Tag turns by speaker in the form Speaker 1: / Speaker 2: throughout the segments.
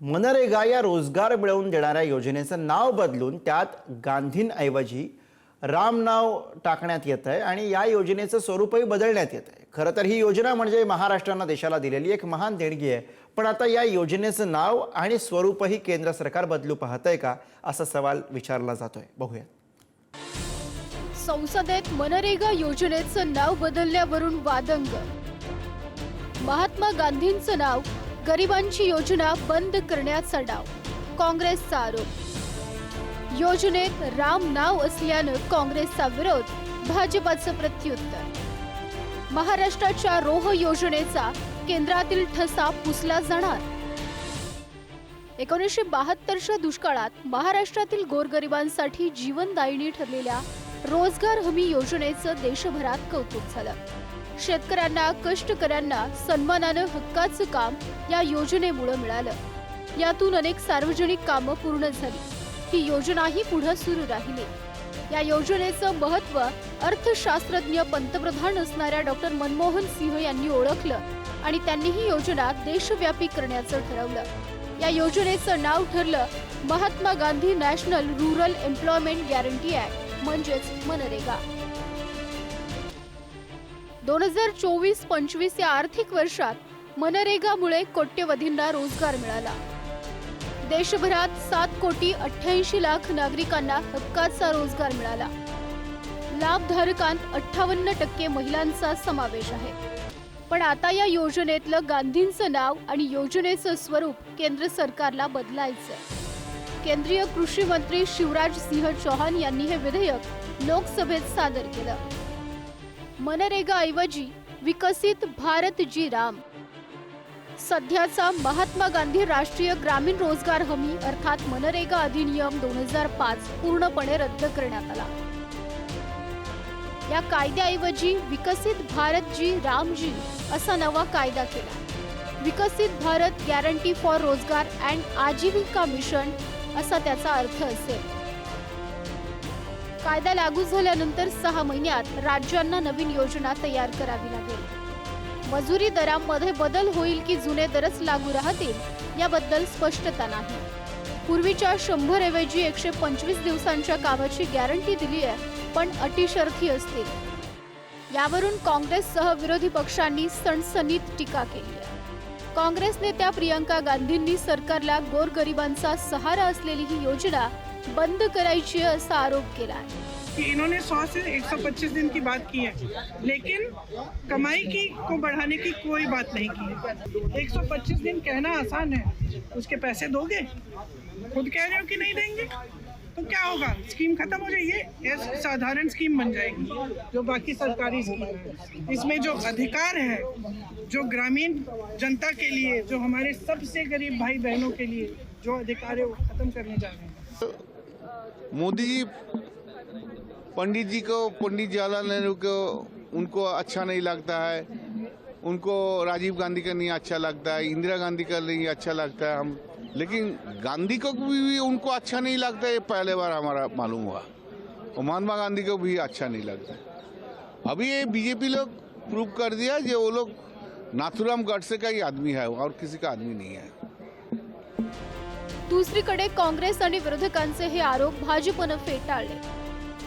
Speaker 1: मनरेगा या रोजगार मिळवून देणाऱ्या योजनेचं नाव बदलून त्यात गांधींऐवजी राम नाव टाकण्यात येतं आहे आणि या योजनेचं स्वरूपही बदलण्यात येत आहे. खरं तर ही योजना म्हणजे महाराष्ट्रानं देशाला दिलेली एक महान देणगी आहे. पण आता या योजनेचं नाव आणि स्वरूपही केंद्र सरकार बदलू आहे का असा सवाल विचारला जातोय. बघूया
Speaker 2: संसदेत मनरेगा योजनेचं नाव बदलल्यावरून वादंग. महात्मा गांधींचं नाव गरिबांची योजना बंद करण्याचा डाव. काँग्रेसचा आरोप. योजनेत राम नाव असल्यानं काँग्रेसचा विरोध भाजपाचं प्रत्युत्तर. महाराष्ट्राच्या रोह योजनेचा केंद्रातील ठसा पुसला जाणार. एकोणीसशे बहात्तरच्या दुष्काळात महाराष्ट्रातील गोरगरिबांसाठी जीवनदायिनी ठरलेल्या रोजगार हमी योजनेचं देशभरात कौतुक झालं. शेतकऱ्यांना कष्टकऱ्यांना सन्मानानं हक्काचं काम या योजनेमुळे मिळालं. यातून अनेक सार्वजनिक कामं पूर्ण झाली. ही योजनाही पुढे सुरू राहिली. या योजनेचं महत्त्व अर्थशास्त्रज्ञ पंतप्रधान असणाऱ्या डॉक्टर मनमोहन सिंह यांनी ओळखलं आणि त्यांनी ही योजना देशव्यापी करण्याचं ठरवलं. या योजनेचं नाव ठरलं Mahatma Gandhi national rural employment guarantee act म्हणजेच मनरेगा. दोन हजार चोवीस पंचवीस या आर्थिक वर्षात मनरेगामुळे कोट्यवधींना रोजगार मिळाला. देशभरात सात कोटी अठ्ठ्याऐंशी लाख नागरिकांना हक्काचा रोजगार मिळाला. लाभधारकांत अठ्ठावन्न टक्के महिलांचा समावेश आहे. पण आता या योजनेतलं गांधींचं नाव आणि योजनेचं स्वरूप केंद्र सरकारला बदलायचं केंद्रीय कृषी मंत्री शिवराज सिंह चौहान यांनी हे विधेयक लोकसभेत सादर केलं. मनरेगाऐवजी विकसित भारत जी राम. सध्याचा महात्मा गांधी राष्ट्रीय ग्रामीण रोजगार हमी अर्थात मनरेगा अधिनियम दोन हजार पाच पूर्णपणे रद्द करण्यात आला. या कायद्याऐवजी विकसित भारत जी रामजी असा नवा कायदा केला. Viksit Bharat guarantee for Rozgar and Ajeevika mission असा त्याचा अर्थ असेल. कायदा लागू झाल्यानंतर सहा महिन्यात राज्यांना नवीन योजना तयार करावी लागेल. मजुरी दरामध्ये बदल होईल की जुने दरच लागू राहतील याबद्दल स्पष्टता नाही. पूर्वीच्या शंभर ऐवजी एकशे पंचवीस दिवसांच्या कामाची गॅरंटी दिली आहे पण अटी शर्थी असतील. यावरून काँग्रेससह विरोधी पक्षांनी सणसणीत टीका केली आहे. काँग्रेस नेत्या प्रियंका गांधींनी सरकारला गोरगरिबांचा सहारा असलेली ही योजना बंद करायची असा आरोप केला आहे.
Speaker 3: कि इन्होंने 100 से 125 दिन की बात की है, लेकिन कमाई की, को बढ़ाने की कोई बात नहीं की है। 125 दिन कहना आसान है, उसके पैसे दोगे? खुद कह रहे हो कि नहीं देंगे? तो क्या होगा? स्कीम खत्म हो जाएगी? ये साधारण स्कीम बन जाएगी, जो बाकी सरकारी स्कीम है। इसमें जो अधिकार है, जो ग्रामीण जनता के लिए, जो हमारे सबसे गरीब भाई बहनों के लिए, जो अधिकार है वो खत्म करने जा रहे हैं।
Speaker 4: मोदी जी पंडित जी को पंडित जवाहरलाल नेहरू को उनको अच्छा नहीं लगता है। उनको राजीव गांधी का नहीं अच्छा लगता है इंदिरा गांधी का नहीं अच्छा लगता है हम। लेकिन गांधी को भी, भी उनको अच्छा नहीं लगता ये पहले बार हमारा मालूम हुआ। और महात्मा गांधी को भी अच्छा नहीं लगता अभी ये बीजेपी लोग प्रूव कर दिया जो वो लोग नाथुराम गडसे का ही आदमी है और किसी का आदमी नहीं है।
Speaker 2: दुसरीकडे काँग्रेस आणि विरोधकांचे हे आरोप भाजपनं फेटाळले.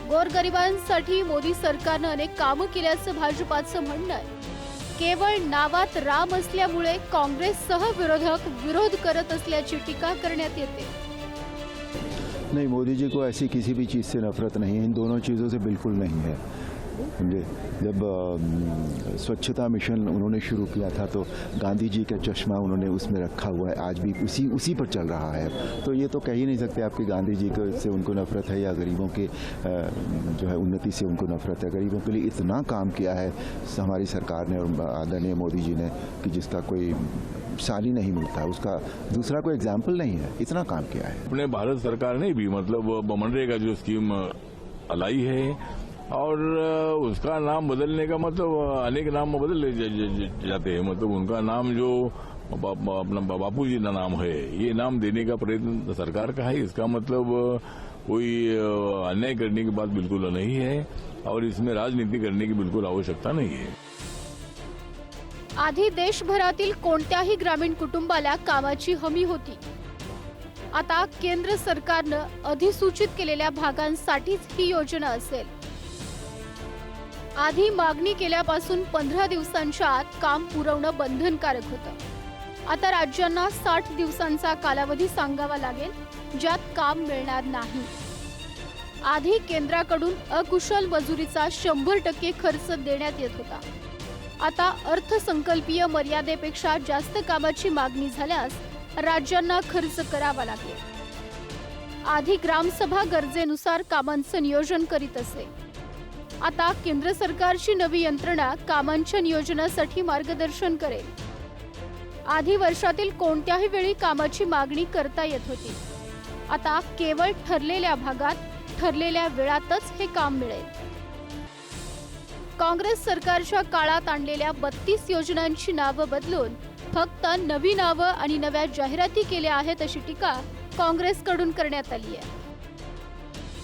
Speaker 2: गोरगरिबांसाठी मोदी सरकारनं अनेक कामं केल्याचं भाजपाचं म्हणणं आहे. केवळ नावात राम असल्यामुळे काँग्रेससह विरोधक विरोध करत असल्याची टीका करण्यात येते.
Speaker 5: नहीं मोदी जी को ऐसी किसी भी चीज़ से नफरत नहीं है. इन दोनों चीज़ों से बिल्कुल नहीं है. समझे जब स्वच्छता मिशन उन्होंने शुरू किया था तो गांधी जी का चश्मा उन्होंने उसमें रखा हुआ है। आज भी उसी उसी पर चल रहा है। तो ये तो कह ही नहीं सकते आपकी गांधी जी को से उनको नफरत है या गरीबों के जो है उन्नति से उनको नफरत है। गरीबों के लिए इतना काम किया है हमारी सरकार ने और आदरणीय मोदी जी ने कि जिसका कोई साल नहीं मिलता। उसका दूसरा कोई एग्ज़ाम्पल नहीं है। इतना काम किया है।
Speaker 6: अपने भारत सरकार ने भी मतलब मनरेगा जो स्कीम लाई है और उसका नाम बदलने का मतलब अनेक नाम बदल जाते हैं। मतलब उनका नाम जो बा- बा- अपना बापू जी का नाम है ये नाम देने का प्रयत्न सरकार का है। इसका मतलब कोई अन्याय करने की बात बिल्कुल नहीं है और इसमें राजनीति करने की बिल्कुल आवश्यकता नहीं है।
Speaker 2: आधी देशभरातील कोणत्याही ग्रामीण कुटुंबाला कामाची हमी होती. आता केंद्र सरकारनं अधिसूचित केलेल्या भागांसाठीच ही योजना असेल. आधी मागणी केल्यापासून पंधरा दिवसांच्या आत काम पुरवणं बंधनकारक होतं. आता राज्यांना साठ दिवसांचा कालावधी सांगावा लागेल ज्यात काम मिळणार नाही. आधी केंद्राकडून अकुशल मजुरीचा शंभर टक्के खर्च देण्यात येत होता. आता अर्थसंकल्पीय मर्यादेपेक्षा जास्त कामाची मागणी झाल्यास राज्यांना खर्च करावा लागेल. आधी ग्रामसभा गरजेनुसार कामांचं नियोजन करीत असे. आता केंद्र सरकारची नवी यंत्रणा कामांच्या नियोजनासाठी मार्गदर्शन करेल. आधी वर्षातील कोणत्याही वेळी कामाची मागणी करता येत होती. आता केवळ ठरलेल्या भागात ठरलेल्या वेळातच हे काम मिळेल. काँग्रेस सरकारच्या काळात आणलेल्या बत्तीस योजनांची नावं बदलून फक्त नवी नावं आणि नव्या जाहिराती केल्या आहेत अशी टीका काँग्रेसकडून करण्यात आली आहे.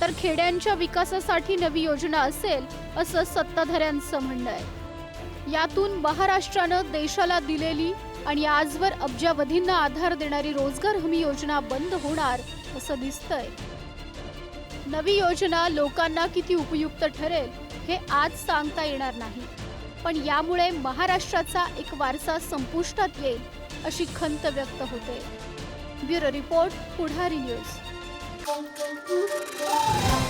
Speaker 2: तर खेड्यांच्या विकासासाठी नवी योजना असेल असं सत्ताधाऱ्यांचं म्हणणं आहे. यातून महाराष्ट्रानं देशाला दिलेली आणि आजवर अब्जावधींना आधार देणारी रोजगार हमी योजना बंद होणार असं दिसतंय. नवी योजना लोकांना किती उपयुक्त ठरेल हे आज सांगता येणार नाही. पण यामुळे महाराष्ट्राचा एक वारसा संपुष्टात येईल अशी खंत व्यक्त होते. ब्युरो रिपोर्ट पुढारी न्यूज. Música